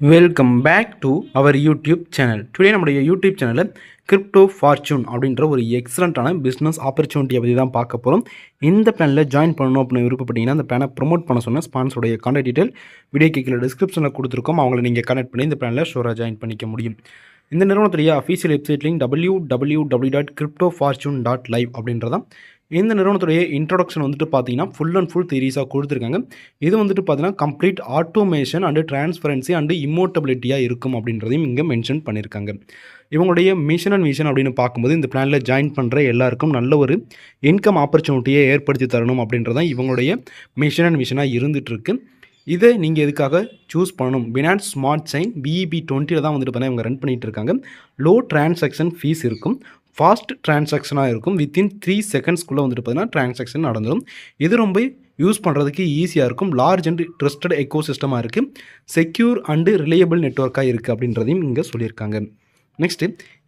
Welcome back to our YouTube channel today நம்முடைய YouTube சேனலில் crypto fortune அப்படின்ற ஒரு எக்ஸலண்ட்டான பிஸ்னஸ் ஆப்பர்ச்சுனிட்டியை பற்றி தான் பார்க்க போகிறோம் இந்த பிளானில் ஜாயின் பண்ணணும் அப்படின்னு விருப்பப்பட்டீங்கன்னா அந்த பிளானை ப்ரோமோட் பண்ண சொன்ன ஸ்பான்ஸோடைய கான்டாக்ட் டீட்டெயில் வீடியோ கீழே டிஸ்கிரிப்ஷனில் கொடுத்துருக்கோம். அவங்கள நீங்கள் கனெக்ட் பண்ணி இந்த பிளானில் ஷோராக ஜாயின் பண்ணிக்க முடியும். இந்த நிறுவனத்துடைய official website link W W W dot Crypto Fortune dot live அப்படின்றதான் இந்த நிறுவனத்துடைய இன்ட்ரொடக்ஷன் வந்துட்டு பார்த்தீங்கன்னா ஃபுல் அண்ட் ஃபுல் தீரீஸாக கொடுத்துருக்காங்க. இது வந்துட்டு பார்த்தீங்கன்னா complete automation and transparency and இம்மோட்டபிலிட்டியாக இருக்கும் அப்படின்றதையும் இங்கே மென்ஷன் பண்ணியிருக்காங்க இவங்களுடைய மிஷன் அண்ட் விஷன் அப்படின்னு பார்க்கும்போது இந்த பிளானில் ஜாயின் பண்ணுற எல்லாருக்கும் நல்ல ஒரு இன்கம் ஆப்பர்ச்சுனிட்டியை ஏற்படுத்தி தரணும் அப்படின்றதான் இவங்களுடைய மிஷன் அண்ட் விஷனாக இருந்துகிட்ருக்கு இதை நீங்கள் எதுக்காக சூஸ் பண்ணணும்? பினான்ஸ் ஸ்மார்ட் சைன் பிஇபி டுவெண்ட்டியில் தான் வந்துட்டு பார்த்தீங்கன்னா இவங்க ரன் பண்ணிகிட்டு இருக்காங்க லோ டிரான்சாக்ஷன் ஃபீஸ் இருக்கும். ஃபாஸ்ட் டிரான்சாக்ஷனாக இருக்கும். வித்தின் த்ரீ செகண்ட்ஸ்க்குள்ளே வந்துட்டு பார்த்தீங்கன்னா டிரான்சாக்ஷன் நடந்துடும் இது ரொம்ப யூஸ் பண்ணுறதுக்கு ஈஸியாக இருக்கும். லார்ஜ் அண்ட் ட்ரஸ்டட் எக்கோ சிஸ்டமாக இருக்குது செக்யூர் அண்டு ரிலையபிள் நெட்ஒர்க்காக இருக்குது அப்படின்றதையும் இங்கே சொல்லியிருக்காங்க. நெக்ஸ்ட்டு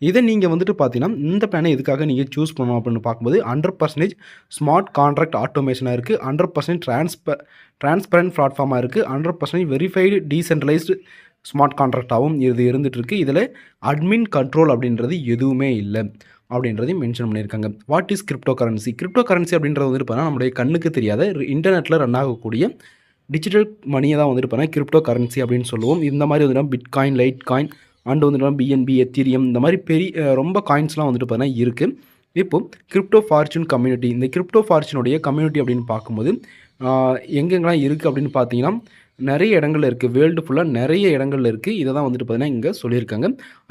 இதை நீங்கள் வந்துட்டு பார்த்தீங்கன்னா இந்த பிளானை எதுக்காக நீங்கள் சூஸ் பண்ணணும் அப்படின்னு பார்க்கும்போது ஹண்ட்ரட் பர்சன்டேஜ் ஸ்மார்ட் கான்ட்ராக்ட் ஆட்டோமேஷனாக இருக்குது ஹண்ட்ரட் பர்சன்ட் ட்ரான்ஸ்ப ட்ரான்ஸ்பரண்ட் பிளாட்ஃபார்மாக இருக்குது hundred percentage verified decentralised smart கான்ட்ராக்டாகவும் இது இருந்துகிட்ருக்கு இதில் அட்மின் கண்ட்ரோல் அப்படின்றது எதுவுமே இல்லை அப்படின்றதையும் மென்ஷன் பண்ணியிருக்காங்க. What is cryptocurrency cryptocurrency அப்படின்றது வந்துட்டு பார்த்தீங்கன்னா நம்முடைய கண்ணுக்கு தெரியாத இன்டர்நெட்டில் ரன் ஆகக்கூடிய டிஜிட்டல் மணியை தான் வந்துட்டு பார்த்தீங்கன்னா கிரிப்டோ கரன்சி அப்படின்னு சொல்லுவோம். இந்த மாதிரி வந்துட்டு பிட்காயின் லைட் காயின் அண்டு வந்துட்டு பிஎன்பி எத்திரியம் இந்த மாதிரி பெரிய ரொம்ப காயின்ஸ்லாம் வந்துட்டு பார்த்தீங்கன்னா இருக்குது இப்போது கிரிப்டோ ஃபார்ச்சூன் கம்யூனிட்டி இந்த கிரிப்டோ ஃபார்ச்சூனுடைய கம்யூனிட்டி அப்படின்னு பார்க்கும்போது எங்கெங்கெல்லாம் இருக்குது அப்படின்னு பார்த்தீங்கன்னா நிறைய இடங்கள்ல இருக்குது வேர்ல்டு ஃபுல்லாக நிறைய இடங்கள்ல இருக்குது இதை தான் வந்துட்டு பார்த்தீங்கன்னா இங்கே சொல்லியிருக்காங்க.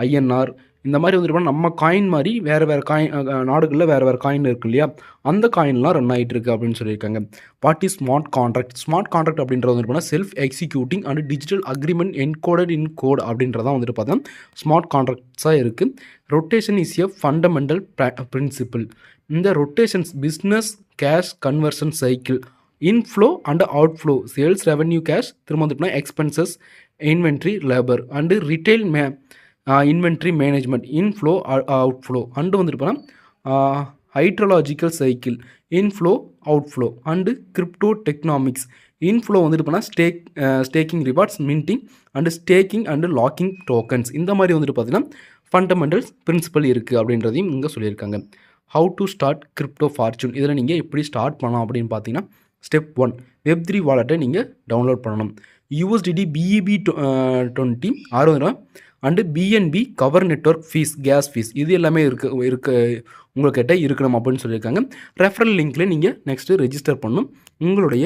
ஐஎன்ஆர் இந்த மாதிரி வந்துட்டு நம்ம காயின் மாதிரி வேறு வேறு காயின் நாடுகளில் வேறு வேறு காயின் இருக்கு இல்லையா? அந்த காயின்லாம் ரன் ஆகிட்டு இருக்கு அப்படின்னு சொல்லியிருக்காங்க. What is smart contract smart contract அப்படின்றது வந்துட்டு போனால் self executing and digital agreement encoded in code அப்படின்றதான் வந்துட்டு பார்த்தா ஸ்மார்ட் கான்ட்ராக்ட்ஸாக இருக்குது rotation is a fundamental principle இந்த rotations business cash conversion cycle inflow and outflow sales revenue cash திரும்ப வந்துட்டுனா expenses inventory labour and retail may inventory management inflow outflow and வந்துட்டு போனால் hydrological cycle inflow outflow and crypto tokenomics inflow வந்துட்டு போனால் stake staking rewards minting and staking and locking tokens இந்த மாதிரி வந்துட்டு பார்த்தீங்கன்னா fundamentals principal இருக்குது அப்படின்றதையும் இங்கே சொல்லியிருக்காங்க. How to start crypto fortune இதில் நீங்கள் எப்படி ஸ்டார்ட் பண்ணலாம் அப்படின்னு பார்த்தீங்கன்னா ஸ்டெப் ஒன் வெப் த்ரீ வாலெட்டை நீங்கள் டவுன்லோட் பண்ணணும். யூஎஸ்டிடி பிஇபி டுவெண்ட்டி அறுபது ரூபா and BNB cover network fee gas fee இது எல்லாமே இருக்க இருக்க உங்கள்கிட்ட இருக்கணும் அப்படின்னு சொல்லியிருக்காங்க. ரெஃபரல் லிங்க்கில் நீங்கள் நெக்ஸ்ட்டு ரெஜிஸ்டர் பண்ணணும். உங்களுடைய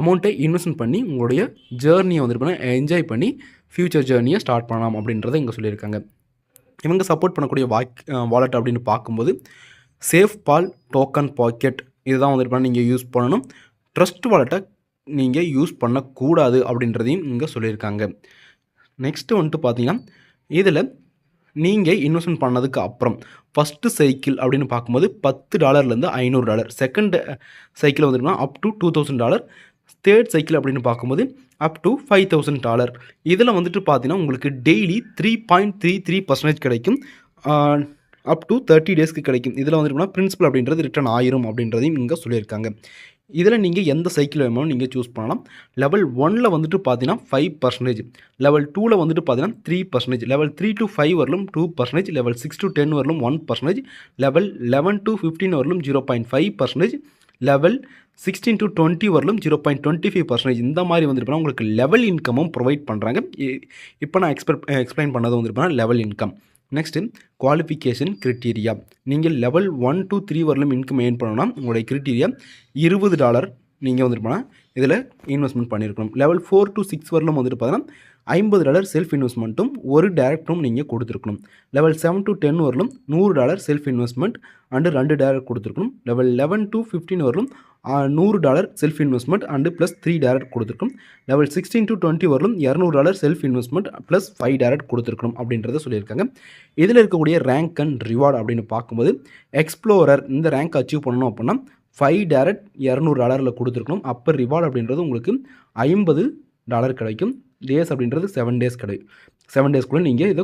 அமௌண்ட்டை இன்வெஸ்ட்மெண்ட் பண்ணி உங்களுடைய ஜேர்னியை வந்துட்டு என்ஜாய் பண்ணி ஃப்யூச்சர் ஜேர்னியை ஸ்டார்ட் பண்ணலாம் அப்படின்றத இங்கே சொல்லியிருக்காங்க. இவங்க சப்போர்ட் பண்ணக்கூடிய வாக் வாலெட் அப்படின்னு பார்க்கும்போது சேஃப் பால் டோக்கன் பாக்கெட் இதுதான் வந்துட்டு நீங்கள் யூஸ் பண்ணணும். ட்ரஸ்ட் வாலெட்டை நீங்கள் யூஸ் பண்ணக்கூடாது அப்படின்றதையும் இங்கே சொல்லியிருக்காங்க. நெக்ஸ்ட்டு வந்துட்டு பார்த்தீங்கன்னா இதில் நீங்கள் இன்வெஸ்ட்மெண்ட் பண்ணதுக்கு அப்புறம் ஃபஸ்ட்டு சைக்கிள் அப்படின்னு பார்க்கும்போது பத்து டாலர்லேருந்து ஐநூறு dollar second cycle வந்துட்டுனா up to two thousand dollar third cycle அப்படின்னு பார்க்கும்போது up to five thousand dollar இதில் வந்துட்டு பார்த்தீங்கன்னா உங்களுக்கு daily three point three three percentage கிடைக்கும். அப் டு தேர்ட்டி டேஸ்க்கு கிடைக்கும். இதில் வந்துட்டு பிரின்சிபல் அப்படின்றது ரிட்டர்ன் ஆயிரும் அப்படின்றதையும் இங்கே சொல்லியிருக்காங்க. இதில் நீங்கள் எந்த சைக்கிள் வேணுமோ நீங்கள் சூஸ் பண்ணலாம். லெவல் ஒனில் வந்துட்டு பார்த்தீங்கன்னா ஃபைவ் பர்சன்டேஜ் லெவல் டூவில் வந்துட்டு பார்த்தீங்கன்னா three percentage level three to five வரலும் two percentage level six to ten வரலும் one percentage level eleven to fifteen வரலும் zero point five percentage level sixteen to twenty வரலும் zero point twenty five percentage இந்த மாதிரி வந்துருப்பா உங்களுக்கு level இன்கமும் provide பண்ணுறாங்க இப்போ நான் எக்ஸ்பெக்ட் எக்ஸ்பிளைன் பண்ணது வந்துட்டு level income next qualification criteria நீங்கள் லெவல் ஒன் டூ த்ரீ வரலும் இன்கம் ஏர்ன் பண்ணணும்னா உங்களுடைய கிரிட்டீரியா இருபது டாலர் நீங்கள் வந்துட்டு போனால் இதில் இன்வெஸ்ட்மெண்ட் பண்ணியிருக்கணும் லெவல் ஃபோர் டு சிக்ஸ் வரலும் வந்துட்டு பார்த்தீங்கன்னா ஐம்பது டாலர் செல்ஃப் இன்வெஸ்ட்மெண்ட்டும் ஒரு டேரக்டும் நீங்கள் கொடுத்துருக்கணும். லெவல் செவன் டு டென் வரலும் நூறு டாலர் செல்ஃப் இன்வெஸ்ட்மெண்ட் அண்டு ரெண்டு டேரக்ட் கொடுத்துருக்கணும். லெவல் லெவன் டு ஃபிஃப்டீன் வரலும் நூறு dollar self investment and plus three direct கொடுத்துருக்கும். லெவல் சிக்ஸ்டீன் டு டுவெண்ட்டி வரலும் இரநூறு dollar self investment plus five direct கொடுத்துருக்கணும் அப்படின்றத சொல்லியிருக்காங்க. இதில் இருக்கக்கூடிய ரேங்க் அண்ட் ரிவார்டு அப்படின்னு பார்க்கும்போது எக்ஸ்ப்ளோரர் இந்த ரேங்க் அச்சீவ் பண்ணணும் அப்படின்னா ஃபைவ் டேரக்ட் இரநூறு டாலரில் கொடுத்துருக்கணும். அப்போ ரிவார்டு அப்படின்றது உங்களுக்கு ஐம்பது டாலர் கிடைக்கும். டேஸ் அப்படின்றது செவன் டேஸ் கிடைக்கும் செவன் டேஸ்க்குள்ளே நீங்கள் இதை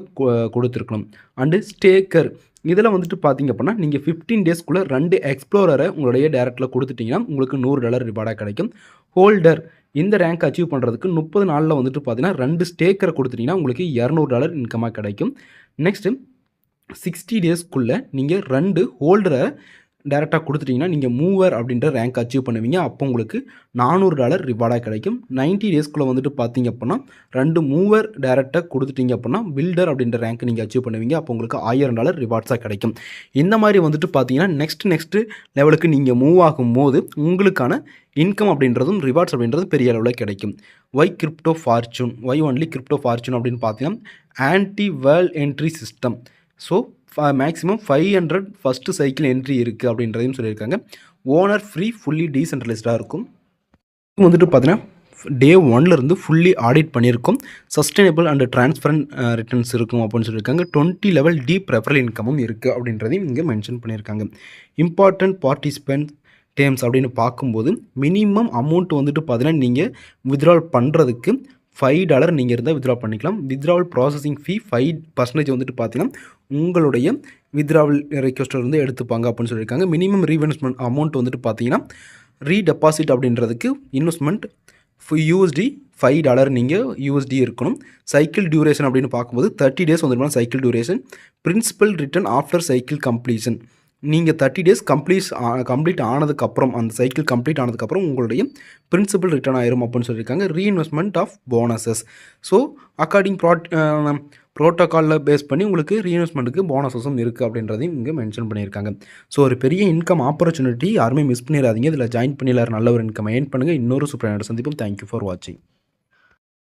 கொடுத்துருக்கணும் அண்டு ஸ்டேக்கர் இதில் வந்துட்டு பார்த்தீங்க அப்படின்னா நீங்கள் ஃபிஃப்டீன் டேஸ்க்குள்ளே ரெண்டு எக்ஸ்ப்ளோரரை உங்களுடைய டேரக்டில் கொடுத்துட்டிங்கன்னா உங்களுக்கு நூறு டாலர் ரிவார்டாக கிடைக்கும். ஹோல்டர் இந்த ரேங்க் அச்சீவ் பண்ணுறதுக்கு முப்பது நாளில் வந்துட்டு பார்த்தீங்கன்னா ரெண்டு ஸ்டேக்கரை கொடுத்துட்டிங்கன்னா உங்களுக்கு இரநூறு டாலர் இன்கமாக கிடைக்கும். நெக்ஸ்ட்டு சிக்ஸ்டி டேஸ்க்குள்ளே நீங்கள் ரெண்டு ஹோல்டரை டேரெக்டாக கொடுத்துட்டிங்கன்னா நீங்கள் மூவர் அப்படின்ற ரேங்க் அச்சீவ் பண்ணுவீங்க. அப்போ உங்களுக்கு நானூறு டாலர் ரிவார்டாக கிடைக்கும். 90 டேஸ்க்குள்ளே வந்துட்டு பார்த்தீங்க அப்படின்னா ரெண்டு மூவர் டேரெக்டாக கொடுத்துட்டீங்க அப்படின்னா பில்டர் அப்படின்ற ரேங்க் நீங்கள் அச்சீவ் பண்ணுவீங்க. அப்போ உங்களுக்கு ஆயிரம் டாலர் ரிவார்ட்ஸாக கிடைக்கும். இந்த மாதிரி வந்துட்டு பார்த்தீங்கன்னா நெக்ஸ்ட் நெக்ஸ்ட்டு லெவலுக்கு நீங்கள் மூவ் ஆகும்போது உங்களுக்கான இன்கம் அப்படின்றதும் ரிவார்ட்ஸ் அப்படின்றதும் பெரிய அளவில் கிடைக்கும். Why crypto fortune why only crypto fortune அப்படின்னு பார்த்தீங்கன்னா anti whale entry system so maximum five hundred first cycle entry இருக்குது அப்படின்றதையும் சொல்லியிருக்காங்க. ஓனர் ஃப்ரீ ஃபுல்லி டீசென்ட்ரலைஸ்டாக இருக்கும். இது வந்துட்டு பார்த்தீங்கன்னா டே ஒன்லேருந்து ஃபுல்லி ஆடிட் பண்ணியிருக்கோம். சஸ்டைனபிள் அண்ட் டிரான்ஸ்பரண்ட் ரிட்டர்ன்ஸ் இருக்கும் அப்படின்னு சொல்லியிருக்காங்க. டுவெண்ட்டி லெவல் டீப் ரெஃபரல் இன்கமும் இருக்குது அப்படின்றதையும் இங்கே மென்ஷன் பண்ணியிருக்காங்க. இம்பார்ட்டன்ட் பார்ட்டிசிபென்ட் டேம்ஸ் அப்படின்னு பார்க்கும்போது மினிமம் அமௌண்ட் வந்துட்டு பார்த்தீங்கன்னா நீங்கள் வித்ட்ரால் பண்ணுறதுக்கு ஃபைவ் டாலர் நீங்கள் இருந்தால் வித்ட்ரா பண்ணிக்கலாம். Withdrawal processing fee five percentage வந்துட்டு பார்த்தீங்கன்னா உங்களுடைய வித்ட்ராவல் ரெக்வஸ்டர் வந்து எடுத்துப்பாங்க அப்படின்னு சொல்லியிருக்காங்க. மினிமம் ரீஇன்வெஸ்ட்மெண்ட் அமௌண்ட் வந்துட்டு பார்த்தீங்கன்னா ரீடெபாசிட் அப்படின்றதுக்கு இன்வெஸ்ட்மெண்ட் யூஎஸ்டி ஃபைவ் டாலர் நீங்கள் யூஎஸ்டி இருக்கணும். சைக்கிள் டியூரேஷன் அப்படின்னு பார்க்கும்போது thirty days வந்துருக்கணும் cycle duration principal return after cycle completion நீங்கள் தேர்ட்டி டேஸ் கம்ப்ளீட் கம்ப்ளீட் ஆனதுக்கப்புறம் அந்த சைக்கிள் கம்ப்ளீட் ஆனதுக்கப்புறம் உங்களுடைய பிரின்சிபல் ரிட்டர்ன் ஆயிரும் அப்படின்னு சொல்லியிருக்காங்க. Reinvestment of bonuses so according broad ப்ரோட்டோக்காலில் பேஸ் பண்ணி உங்களுக்கு ரீஇன்வெஸ்ட்மெண்ட்டுக்கு போனஸஸும் இருக்குது அப்படின்றதையும் இங்கே மென்ஷன் பண்ணியிருக்காங்க. ஸோ ஒரு பெரிய இன்கம் ஆப்பர்ச்சுனிட்டி யாருமே மிஸ் பண்ணிடாதீங்க இதில் ஜாயின் பண்ணி நல்ல ஒரு இன்கம் ஏர்ன் பண்ணுங்கள் இன்னொரு சூப்பரான சந்திப்பும். தேங்க்யூ ஃபார் வாட்சிங்